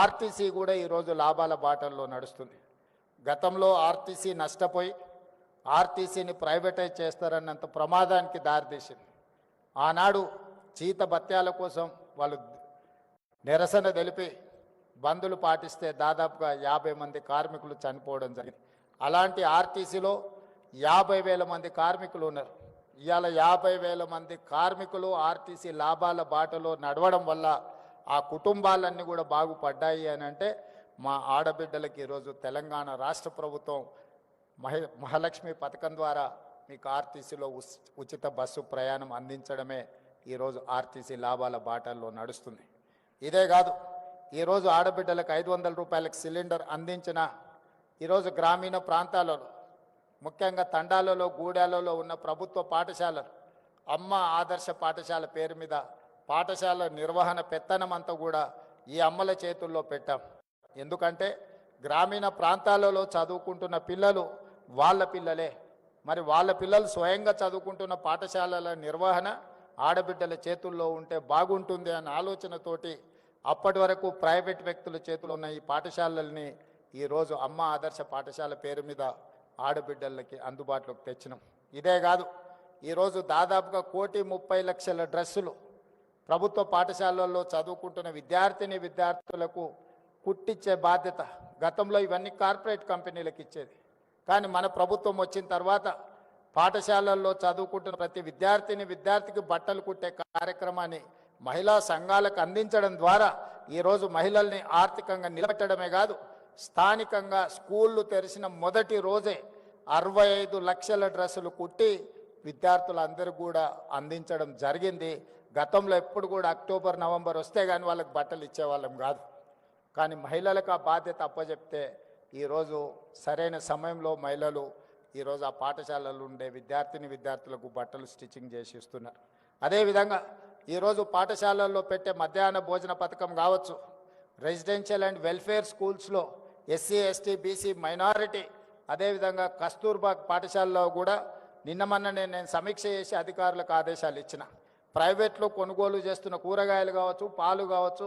RTC కూడా ఈరోజు లాభాల బాటల్లో నడుస్తుంది. గతంలో ఆర్టీసీ నష్టపోయి ఆర్టీసీని ప్రైవేటైజ్ చేస్తారన్నంత ప్రమాదానికి దారితీసింది. ఆనాడు చీత భత్యాల కోసం వాళ్ళు నిరసన తెలిపి బంధులు పాటిస్తే దాదాపుగా యాభై మంది కార్మికులు చనిపోవడం జరిగింది. అలాంటి ఆర్టీసీలో యాభై వేల మంది కార్మికులు ఉన్నారు. ఇవాళ యాభై వేల మంది కార్మికులు ఆర్టీసీ లాభాల బాటలో నడవడం వల్ల ఆ కుటుంబాలన్నీ కూడా బాగుపడ్డాయి అని అంటే మా ఆడబిడ్డలకి ఈరోజు తెలంగాణ రాష్ట్ర ప్రభుత్వం మహ మహాలక్ష్మి పథకం ద్వారా మీకు ఆర్టీసీలో ఉచిత బస్సు ప్రయాణం అందించడమే ఈరోజు ఆర్టీసీ లాభాల బాటల్లో నడుస్తుంది. ఇదే కాదు ఈరోజు ఆడబిడ్డలకు ఐదు వందల రూపాయలకు సిలిండర్ అందించిన ఈరోజు గ్రామీణ ప్రాంతాలలో ముఖ్యంగా తండాలలో గూడాలలో ఉన్న ప్రభుత్వ పాఠశాలలు అమ్మ ఆదర్శ పాఠశాల పేరు మీద పాఠశాల నిర్వహణ పెత్తనం అంతా కూడా ఈ అమ్మల చేతుల్లో పెట్టాం. ఎందుకంటే గ్రామీణ ప్రాంతాలలో చదువుకుంటున్న పిల్లలు వాళ్ళ పిల్లలే. మరి వాళ్ళ పిల్లలు స్వయంగా చదువుకుంటున్న పాఠశాలల నిర్వహణ ఆడబిడ్డల చేతుల్లో ఉంటే బాగుంటుంది అన్న ఆలోచనతోటి అప్పటి వరకు ప్రైవేట్ వ్యక్తుల చేతిలో ఉన్న ఈ పాఠశాలల్ని ఈరోజు అమ్మ ఆదర్శ పాఠశాల పేరు మీద ఆడబిడ్డలకి అందుబాటులోకి తెచ్చినాం. ఇదే కాదు ఈరోజు దాదాపుగా కోటి ముప్పై లక్షల డ్రెస్సులు ప్రభుత్వ పాఠశాలల్లో చదువుకుంటున్న విద్యార్థిని విద్యార్థులకు కుట్టించే బాధ్యత గతంలో ఇవన్నీ కార్పొరేట్ కంపెనీలకు ఇచ్చేది. కానీ మన ప్రభుత్వం వచ్చిన తర్వాత పాఠశాలల్లో చదువుకుంటున్న ప్రతి విద్యార్థిని విద్యార్థికి బట్టలు కుట్టే కార్యక్రమాన్ని మహిళా సంఘాలకు అందించడం ద్వారా ఈరోజు మహిళల్ని ఆర్థికంగా నిలబెట్టడమే కాదు స్థానికంగా స్కూళ్ళు తెరిచిన మొదటి రోజే అరవై ఐదు లక్షల డ్రెస్సులు కుట్టి విద్యార్థులందరూ కూడా అందించడం జరిగింది. గతంలో ఎప్పుడు కూడా అక్టోబర్ నవంబర్ వస్తే కానీ వాళ్ళకి బట్టలు ఇచ్చేవాళ్ళం కాదు. కానీ మహిళలకు ఆ బాధ్యత అప్పచెప్తే ఈరోజు సరైన సమయంలో మహిళలు ఈరోజు ఆ పాఠశాలలు ఉండే విద్యార్థిని విద్యార్థులకు బట్టలు స్టిచ్చింగ్ చేసి ఇస్తున్నారు. అదేవిధంగా ఈరోజు పాఠశాలల్లో పెట్టే మధ్యాహ్న భోజన పథకం కావచ్చు. రెసిడెన్షియల్ అండ్ వెల్ఫేర్ స్కూల్స్లో ఎస్సీ ఎస్టీ బీసీ మైనారిటీ అదేవిధంగా కస్తూర్బా పాఠశాలలో కూడా నిన్న మొన్న నేను సమీక్ష చేసి అధికారులకు ఆదేశాలు ఇచ్చిన. ప్రైవేట్లో కొనుగోలు చేస్తున్న కూరగాయలు కావచ్చు పాలు కావచ్చు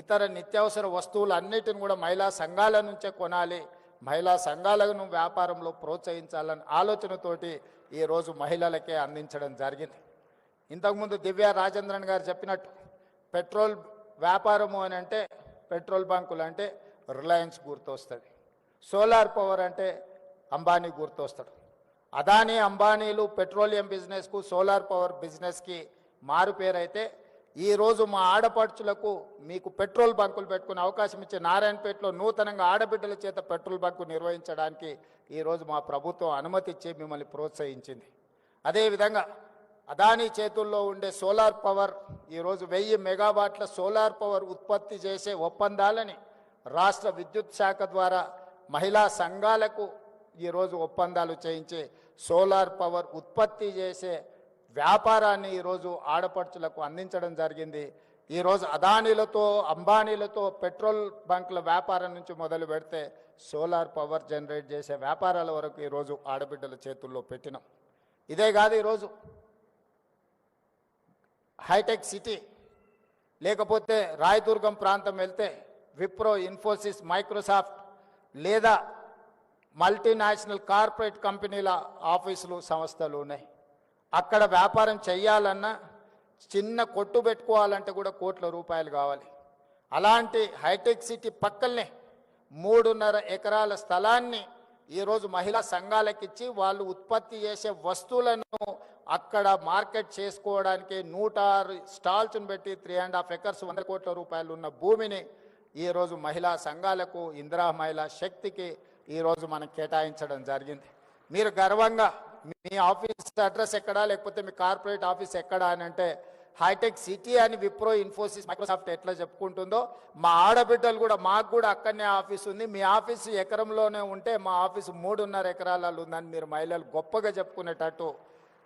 ఇతర నిత్యావసర వస్తువులు అన్నిటిని కూడా మహిళా సంఘాల నుంచే కొనాలి. మహిళా సంఘాలను వ్యాపారంలో ప్రోత్సహించాలని ఆలోచనతోటి ఈరోజు మహిళలకే అందించడం జరిగింది. ఇంతకుముందు దివ్య రాజేంద్రన్ గారు చెప్పినట్టు పెట్రోల్ వ్యాపారము అని అంటే పెట్రోల్ బంకులు అంటే రిలయన్స్ గుర్తొస్తుంది. సోలార్ పవర్ అంటే అంబానీ గుర్తొస్తాడు. అదానీ అంబానీలు పెట్రోలియం బిజినెస్కు సోలార్ పవర్ బిజినెస్కి మారుపేరైతే ఈరోజు మా ఆడపడుచులకు మీకు పెట్రోల్ బంకులు పెట్టుకునే అవకాశం ఇచ్చే నారాయణపేటలో నూతనంగా ఆడబిడ్డల చేత పెట్రోల్ బంకు నిర్వహించడానికి ఈరోజు మా ప్రభుత్వం అనుమతి ఇచ్చి మిమ్మల్ని ప్రోత్సహించింది. అదేవిధంగా అదానీ చేతుల్లో ఉండే సోలార్ పవర్ ఈరోజు వెయ్యి మెగావాట్ల సోలార్ పవర్ ఉత్పత్తి చేసే ఒప్పందాలని రాష్ట్ర విద్యుత్ శాఖ ద్వారా మహిళా సంఘాలకు ఈరోజు ఒప్పందాలు చేయించి సోలార్ పవర్ ఉత్పత్తి చేసే వ్యాపారాన్ని ఈరోజు ఆడపడుచులకు అందించడం జరిగింది. ఈరోజు అదానీలతో అంబానీలతో పెట్రోల్ బంకుల వ్యాపారం నుంచి మొదలు పెడితే సోలార్ పవర్ జనరేట్ చేసే వ్యాపారాల వరకు ఈరోజు ఆడబిడ్డల చేతుల్లో పెట్టినాం. ఇదే కాదు ఈరోజు హైటెక్ సిటీ లేకపోతే రాయదుర్గం ప్రాంతం వెళ్తే విప్రో ఇన్ఫోసిస్ మైక్రోసాఫ్ట్ లేదా మల్టీనేషనల్ కార్పొరేట్ కంపెనీల ఆఫీసులు సంస్థలు ఉన్నాయి. అక్కడ వ్యాపారం చేయాలన్నా చిన్న కొట్టు పెట్టుకోవాలంటే కూడా కోట్ల రూపాయలు కావాలి. అలాంటి హైటెక్ సిటీ పక్కనే మూడున్నర ఎకరాల స్థలాన్ని ఈరోజు మహిళా సంఘాలకిచ్చి వాళ్ళు ఉత్పత్తి చేసే వస్తువులను అక్కడ మార్కెట్ చేసుకోవడానికి నూట ఆరు స్టాల్స్ని పెట్టి త్రీ అండ్ హాఫ్ ఎకర్స్ వంద కోట్ల రూపాయలు ఉన్న భూమిని ఈరోజు మహిళా సంఘాలకు ఇందిరా మహిళా శక్తికి ఈరోజు మనం కేటాయించడం జరిగింది. మీరు గర్వంగా మీ ఆఫీస్ అడ్రస్ ఎక్కడా? లేకపోతే మీ కార్పొరేట్ ఆఫీస్ ఎక్కడా అని అంటే హైటెక్ సిటీ అని విప్రో ఇన్ఫోసిస్ మైక్రోసాఫ్ట్ ఎట్లా చెప్పుకుంటుందో మా ఆడబిడ్డలు కూడా మాకు కూడా అక్కడనే ఆఫీస్ ఉంది. మీ ఆఫీస్ ఎకరంలోనే ఉంటే మా ఆఫీస్ మూడున్నర ఎకరాలలో ఉందని మీరు మహిళలు గొప్పగా చెప్పుకునేటట్టు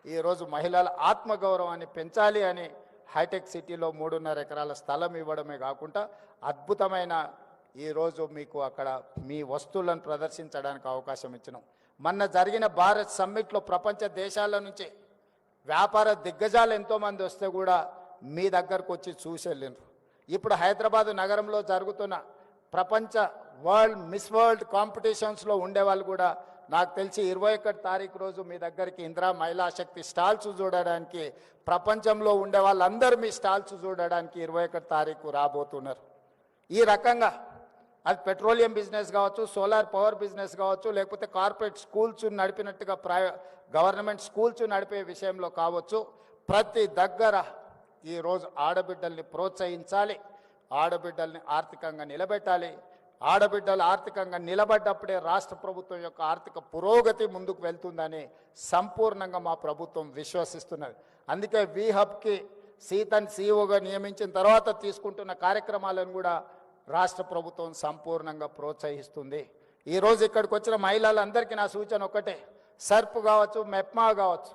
ఈరోజు మహిళల ఆత్మగౌరవాన్ని పెంచాలి అని హైటెక్ సిటీలో మూడున్నర ఎకరాల స్థలం ఇవ్వడమే కాకుండా అద్భుతమైన ఈరోజు మీకు అక్కడ మీ వస్తువులను ప్రదర్శించడానికి అవకాశం ఇచ్చినాం. మొన్న జరిగిన భారత్ సమ్మిట్లో ప్రపంచ దేశాల నుంచి వ్యాపార దిగ్గజాలు ఎంతోమంది వస్తే కూడా మీ దగ్గరకు వచ్చి చూసి వెళ్ళినారు ఇప్పుడు హైదరాబాద్ నగరంలో జరుగుతున్న ప్రపంచ వరల్డ్ మిస్ వరల్డ్ కాంపిటీషన్స్లో ఉండేవాళ్ళు కూడా నాకు తెలిసి ఇరవై ఒకటి తారీఖు రోజు మీ దగ్గరికి ఇందిరా మహిళా శక్తి స్టాల్స్ చూడడానికి ప్రపంచంలో ఉండే వాళ్ళందరూ మీ స్టాల్స్ చూడడానికి ఇరవై ఒకటి తారీఖు రాబోతున్నారు. ఈ రకంగా అది పెట్రోలియం బిజినెస్ కావచ్చు సోలార్ పవర్ బిజినెస్ కావచ్చు లేకపోతే కార్పొరేట్ స్కూల్స్ నడిపినట్టుగా ప్రై గవర్నమెంట్ స్కూల్స్ నడిపే విషయంలో కావచ్చు. ప్రతి దగ్గర ఈరోజు ఆడబిడ్డల్ని ప్రోత్సహించాలి. ఆడబిడ్డల్ని ఆర్థికంగా నిలబెట్టాలి. ఆడబిడ్డలు ఆర్థికంగా నిలబడ్డప్పుడే రాష్ట్ర ప్రభుత్వం యొక్క ఆర్థిక పురోగతి ముందుకు వెళ్తుందని సంపూర్ణంగా మా ప్రభుత్వం విశ్వసిస్తున్నది. అందుకే వి హబ్కి సీతన్ సీఓగా నియమించిన తర్వాత తీసుకుంటున్న కార్యక్రమాలను కూడా రాష్ట్ర ప్రభుత్వం సంపూర్ణంగా ప్రోత్సహిస్తుంది. ఈరోజు ఇక్కడికి వచ్చిన మహిళలందరికీ నా సూచన ఒకటే సర్ప్ కావచ్చు మెప్మా కావచ్చు.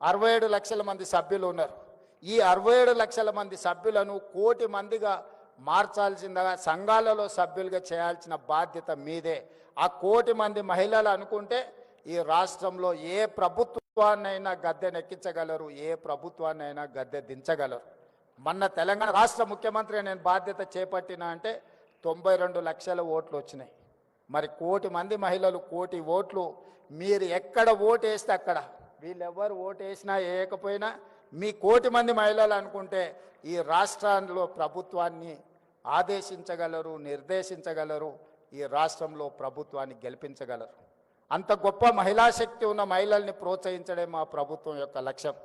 అరవై ఏడు లక్షల మంది సభ్యులు ఉన్నారు. ఈ అరవై ఏడు లక్షల మంది సభ్యులను కోటి మందిగా మార్చాల్సిందిగా సంఘాలలో సభ్యులుగా చేయాల్సిన బాధ్యత మీదే. ఆ కోటి మంది మహిళలు అనుకుంటే ఈ రాష్ట్రంలో ఏ ప్రభుత్వాన్నైనా గద్దె నెక్కించగలరు ఏ ప్రభుత్వాన్నైనా గద్దె దించగలరు. మొన్న తెలంగాణ రాష్ట్ర ముఖ్యమంత్రి నేను బాధ్యత చేపట్టిన అంటే తొంభై రెండు లక్షల ఓట్లు వచ్చినాయి. మరి కోటి మంది మహిళలు కోటి ఓట్లు మీరు ఎక్కడ ఓటు వేస్తే అక్కడ? వీళ్ళెవ్వరు ఓటు వేసినా వేయకపోయినా మీ కోటి మంది మహిళలు అనుకుంటే ఈ రాష్ట్రంలో ప్రభుత్వాన్ని ఆదేశించగలరు నిర్దేశించగలరు ఈ రాష్ట్రంలో ప్రభుత్వాన్ని గెలిపించగలరు. అంత గొప్ప మహిళా శక్తి ఉన్న మహిళల్ని ప్రోత్సహించడమే మా ప్రభుత్వం యొక్క లక్ష్యం.